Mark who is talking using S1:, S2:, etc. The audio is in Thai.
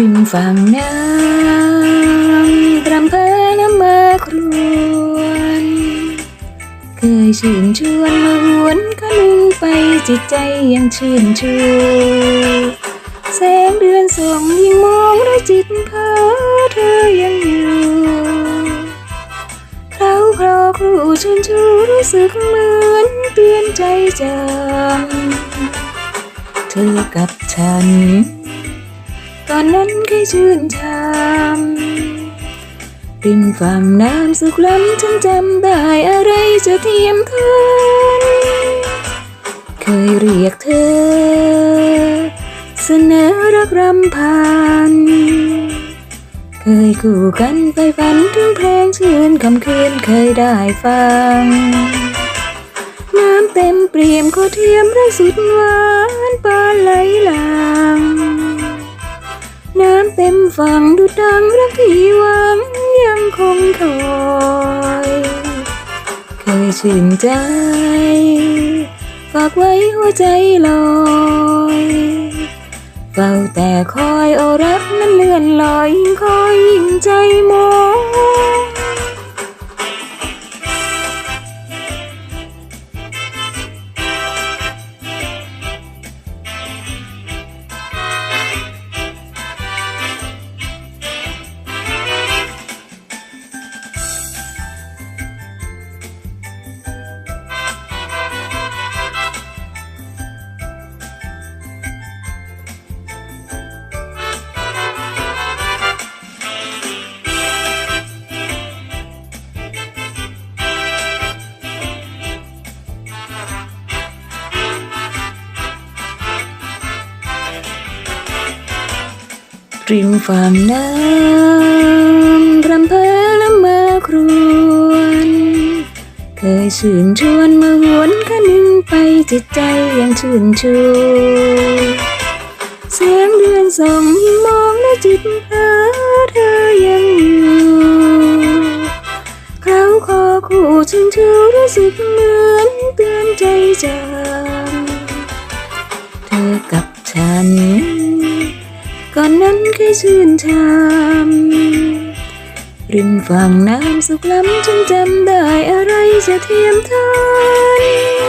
S1: ริมฝั่งน้ำรำเพอน้ำมาครวนเคยชื่นชวนมาหวนก็นึงไปจิตใจยังชื่นชูแสงเดือนส่องยิ่งมองด้วยจิตเพ้อเธอยังอยู่เราครอครูชื่นชูรู้สึกเหมือนเปลี่ยนใจจำเธอกับฉัน ตอนนั้นเคยชื่นชมริมฝั่งน้ำสุขล้ำฉันจำได้อะไรจะเทียมทนเคยเรียกเธอ เสนอรักรำพัน เคยคู่กันไปฝันถึงเพลงชื่นคำคืนเคยได้ฟัง น้ำเต็มเปรียมก็เทียมรักสุดหวานปานไหลหลัง เต็มฝั่งดูดังรักที่หวังยังคงคอยเคยชื่นใจ ฝากไว้หัวใจลอยเฝ้าแต่คอยโอรักนั้นเลื่อนลอยยิ่งคอยยิ่งใจมอง ริมฝั่งน้ำรำเพอละเมอครวนเคยชื่นชวนมาหวนก็นึงไปจิตใจยังชื่นชูแสงเดือนส่องยิ่งมองและจิตเพอเธอยังอยู่เขาคอคู่ชื่นชูรู้สึกมือ ก่อนนั้นเคยชื่นชมริมฝั่งน้ำสุขล้ำฉันจำได้อะไรจะเทียมทาน